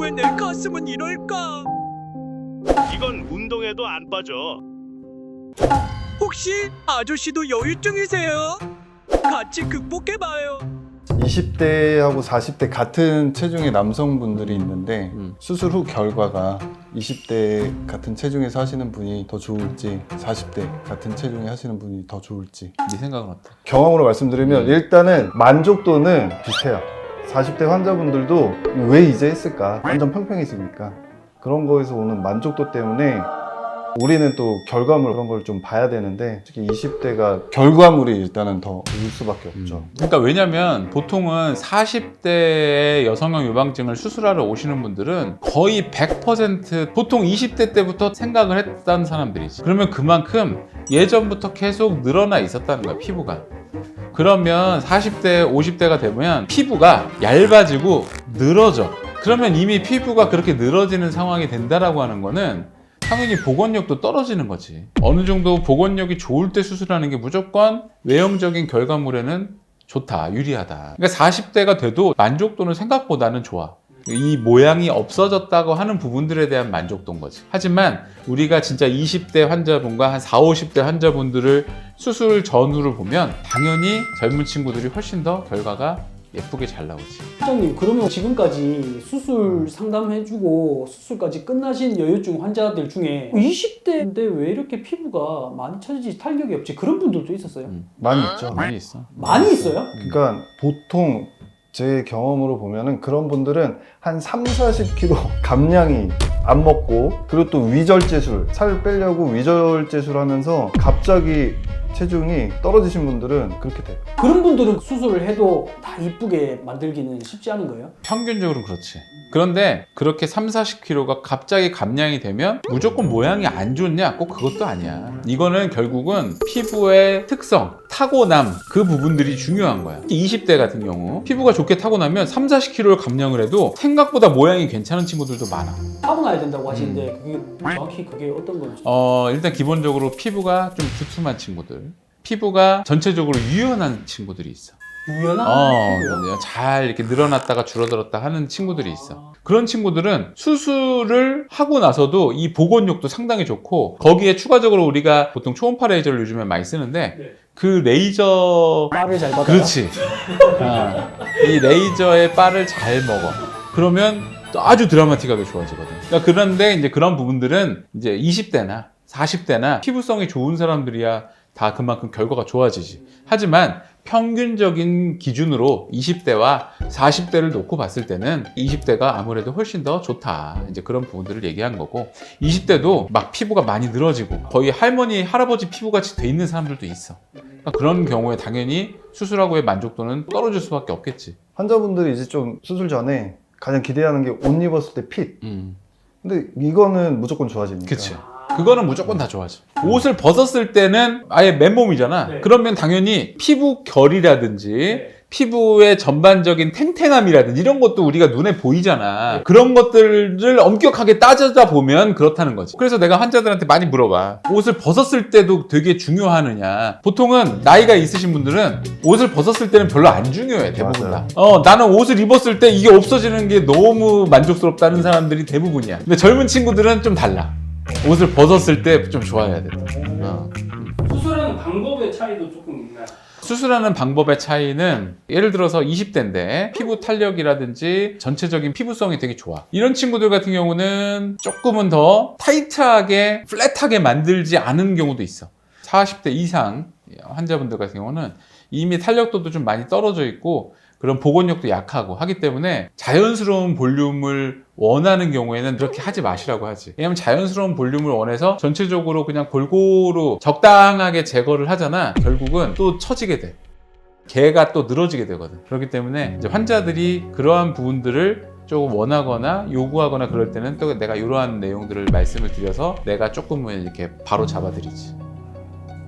왜 내 가슴은 이럴까? 이건 운동에도 안 빠져. 혹시 아저씨도 여유증이세요? 같이 극복해봐요. 20대하고 40대 같은 체중의 남성분들이 있는데 음. 수술 후 결과가 20대 같은 체중에서 하시는 분이 더 좋을지 40대 같은 체중에 하시는 분이 더 좋을지 네 생각은 어때? 경험으로 말씀드리면 일단은 만족도는 비슷해요 40대 환자분들도 왜 이제 했을까 완전 평평해지니까 그런 거에서 오는 만족도 때문에 우리는 또 결과물 그런 걸 좀 봐야 되는데 특히 20대가 결과물이 일단은 더 올 수밖에 없죠 그러니까 왜냐면 보통은 40대의 여성형 유방증을 수술하러 오시는 분들은 거의 100% 보통 20대 때부터 생각을 했던 사람들이지. 그러면 그만큼 예전부터 계속 늘어나 있었다는 거야, 피부가. 그러면 40대, 50대가 되면 피부가 얇아지고 늘어져. 그러면 이미 피부가 그렇게 늘어지는 상황이 된다라고 하는 거는 당연히 복원력도 떨어지는 거지. 어느 정도 복원력이 좋을 때 수술하는 게 무조건 외형적인 결과물에는 좋다, 유리하다. 그러니까 40대가 돼도 만족도는 생각보다는 좋아. 이 모양이 없어졌다고 하는 부분들에 대한 만족도인 거지. 하지만 우리가 진짜 20대 환자분과 한 4, 50대 환자분들을 수술 전후를 보면 당연히 젊은 친구들이 훨씬 더 결과가 예쁘게 잘 나오지. 원장님 그러면 지금까지 수술 상담해주고 수술까지 끝나신 여유증 환자들 중에 20대인데 왜 이렇게 피부가 많이 처지지 탄력이 없지 그런 분들도 있었어요? 음. 많이 있죠 많이 있어. 많이 있어요? 그러니까 보통 제 경험으로 보면은 그런 분들은 한 3, 40kg 감량이 안 먹고 그리고 또 위절제술 살 빼려고 위절제술 하면서 갑자기 체중이 떨어지신 분들은 그렇게 돼요. 그런 분들은 수술을 해도 다 이쁘게 만들기는 쉽지 않은 거예요? 평균적으로 그렇지. 그런데 그렇게 3, 40kg가 갑자기 감량이 되면 무조건 모양이 안 좋냐? 꼭 그것도 아니야. 이거는 결국은 피부의 특성, 타고남 그 부분들이 중요한 거야. 20대 같은 경우 피부가 좋게 타고나면 3, 40kg를 감량을 해도 생각보다 모양이 괜찮은 친구들도 많아. 타고나야 된다고 하시는데 그게 정확히 그게 어떤 건지 어, 일단 기본적으로 피부가 좀 두툼한 친구들. 피부가 전체적으로 유연한 친구들이 있어. 유연한 어, 피부요? 잘 이렇게 늘어났다가 줄어들었다 하는 친구들이 있어. 그런 친구들은 수술을 하고 나서도 이 복원력도 상당히 좋고 거기에 추가적으로 우리가 보통 초음파 레이저를 요즘에 많이 쓰는데 네. 그 레이저 말을 잘 받아요? 그렇지. 어, 이 레이저의 바를 잘 먹어. 그러면 또 아주 드라마틱하게 좋아지거든. 그러니까 그런데 이제 그런 부분들은 이제 20대나 40대나 피부성이 좋은 사람들이야 다 그만큼 결과가 좋아지지. 하지만 평균적인 기준으로 20대와 40대를 놓고 봤을 때는 20대가 아무래도 훨씬 더 좋다. 이제 그런 부분들을 얘기한 거고 20대도 막 피부가 많이 늘어지고 거의 할머니, 할아버지 피부같이 돼 있는 사람들도 있어. 그러니까 그런 경우에 당연히 수술하고의 만족도는 떨어질 수밖에 없겠지. 환자분들이 이제 좀 수술 전에 가장 기대하는 게 옷 입었을 때 핏. 음, 근데 이거는 무조건 좋아지니까. 그치. 그거는 무조건 다 좋아져. 옷을 벗었을 때는 아예 맨몸이잖아. 네. 그러면 당연히 피부 결이라든지 피부의 전반적인 탱탱함이라든지 이런 것도 우리가 눈에 보이잖아. 그런 것들을 엄격하게 따져다 보면 그렇다는 거지. 그래서 내가 환자들한테 많이 물어봐. 옷을 벗었을 때도 되게 중요하느냐. 보통은 나이가 있으신 분들은 옷을 벗었을 때는 별로 안 중요해. 대부분 다. 어, 나는 옷을 입었을 때 이게 없어지는 게 너무 만족스럽다는 사람들이 대부분이야. 근데 젊은 친구들은 좀 달라. 옷을 벗었을 때 좀 좋아해야 된다. 어. 수술하는 방법의 차이도 조금 있나요? 수술하는 방법의 차이는 예를 들어서 20대인데 피부 탄력이라든지 전체적인 피부성이 되게 좋아. 이런 친구들 같은 경우는 조금은 더 타이트하게 플랫하게 만들지 않은 경우도 있어. 40대 이상 환자분들 같은 경우는 이미 탄력도도 좀 많이 떨어져 있고 그런 복원력도 약하고 하기 때문에 자연스러운 볼륨을 원하는 경우에는 그렇게 하지 마시라고 하지. 왜냐면 자연스러운 볼륨을 원해서 전체적으로 그냥 골고루 적당하게 제거를 하잖아. 결국은 또 처지게 돼. 개가 또 늘어지게 되거든. 그렇기 때문에 이제 환자들이 그러한 부분들을 조금 원하거나 요구하거나 그럴 때는 또 내가 이러한 내용들을 말씀을 드려서 내가 조금은 이렇게 바로 잡아드리지.